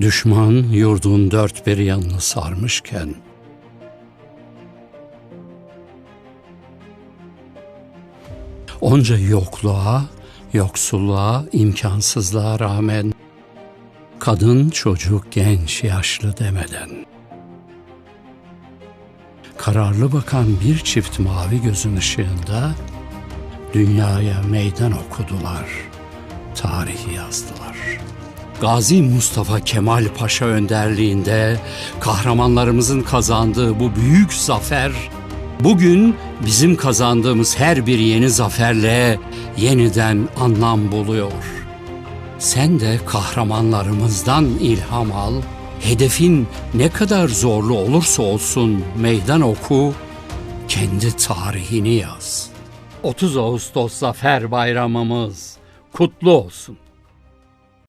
Düşman yurdun dört bir yanını sarmışken onca yokluğa, yoksulluğa, imkansızlığa rağmen kadın, çocuk, genç, yaşlı demeden kararlı bakan bir çift mavi gözün ışığında dünyaya meydan okudular, tarihi yazdılar. Gazi Mustafa Kemal Paşa önderliğinde kahramanlarımızın kazandığı bu büyük zafer bugün bizim kazandığımız her bir yeni zaferle yeniden anlam buluyor. Sen de kahramanlarımızdan ilham al, hedefin ne kadar zorlu olursa olsun meydan oku, kendi tarihini yaz. 30 Ağustos Zafer Bayramımız kutlu olsun.